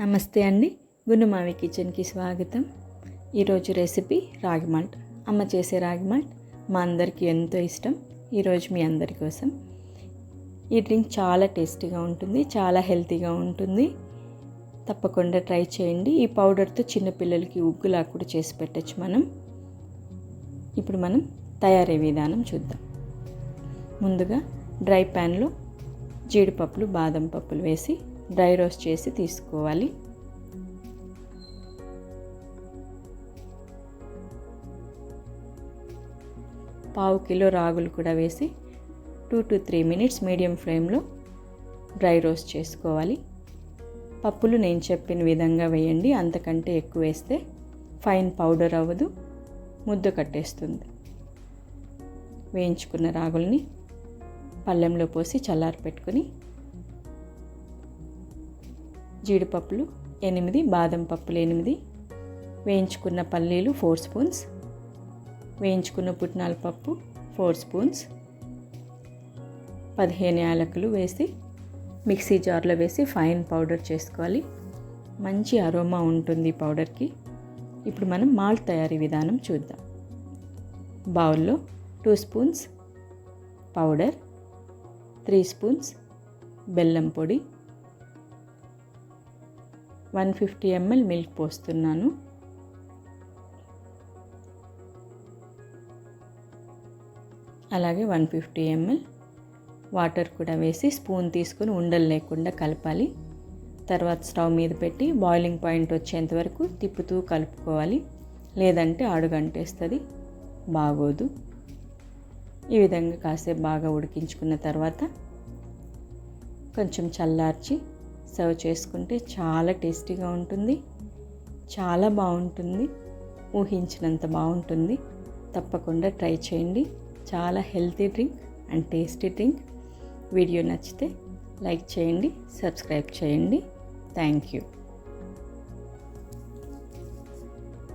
నమస్తే అండి. గుండుమావి కిచెన్కి స్వాగతం. ఈరోజు రెసిపీ రాగి మాల్ట్. అమ్మ చేసే రాగి మాల్ట్ మా అందరికీ ఎంతో ఇష్టం. ఈరోజు మీ అందరి కోసం. ఈ డ్రింక్ చాలా టేస్టీగా ఉంటుంది చాలా హెల్తీగా ఉంటుంది. తప్పకుండా ట్రై చేయండి. ఈ పౌడర్తో చిన్నపిల్లలకి ఉగ్గులా కూడా చేసి పెట్టచ్చు మనం. ఇప్పుడు మనం తయారీ విధానం చూద్దాం. ముందుగా డ్రై ప్యాన్లో జీడిపప్పులు బాదం పప్పులు వేసి డ్రై రోస్ట్ చేసి తీసుకోవాలి. పావు కిలో రాగులు కూడా వేసి two to three minutes medium ఫ్లేమ్లో డ్రై రోస్ట్ చేసుకోవాలి. పప్పులు నేను చెప్పిన విధంగా వేయండి అంతకంటే ఎక్కువ వేస్తే ఫైన్ పౌడర్ అవ్వదు ముద్ద కట్టేస్తుంది. వేయించుకున్న రాగుల్ని పళ్ళెంలో పోసి చల్లారి పెట్టుకొని జీడిపప్పులు ఎనిమిది బాదం పప్పులు ఎనిమిది వేయించుకున్న పల్లీలు ఫోర్ స్పూన్స్ వేయించుకున్న పుట్నాల పప్పు ఫోర్ స్పూన్స్ పదిహేను యాలకులు వేసి మిక్సీ జార్లో వేసి ఫైన్ పౌడర్ చేసుకోవాలి. మంచి అరోమా ఉంటుంది పౌడర్కి. ఇప్పుడు మనం మాల్ట్ తయారీ విధానం చూద్దాం. బౌల్లో two spoons powder three spoons బెల్లం పొడి వన్ ఫిఫ్టీ ఎంఎల్ మిల్క్ పోస్తున్నాను. అలాగే వన్ ఫిఫ్టీ ఎంఎల్ వాటర్ కూడా వేసి స్పూన్ తీసుకుని ఉండలు లేకుండా కలపాలి. తర్వాత స్టవ్ మీద పెట్టి బాయిలింగ్ పాయింట్ వచ్చేంత వరకు తిప్పుతూ కలుపుకోవాలి. లేదంటే అడుగంటేస్తుంది బాగోదు. ఈ విధంగా కాసేపు బాగా ఉడికించుకున్న తర్వాత కొంచెం చల్లార్చి సర్వ్ చేసుకుంటే చాలా టేస్టీగా ఉంటుంది చాలా బాగుంటుంది ఊహించినంత బాగుంటుంది. తప్పకుండా ట్రై చేయండి. చాలా healthy drink and tasty drink. Video నచ్చితే లైక్ చేయండి సబ్స్క్రైబ్ చేయండి. Thank you.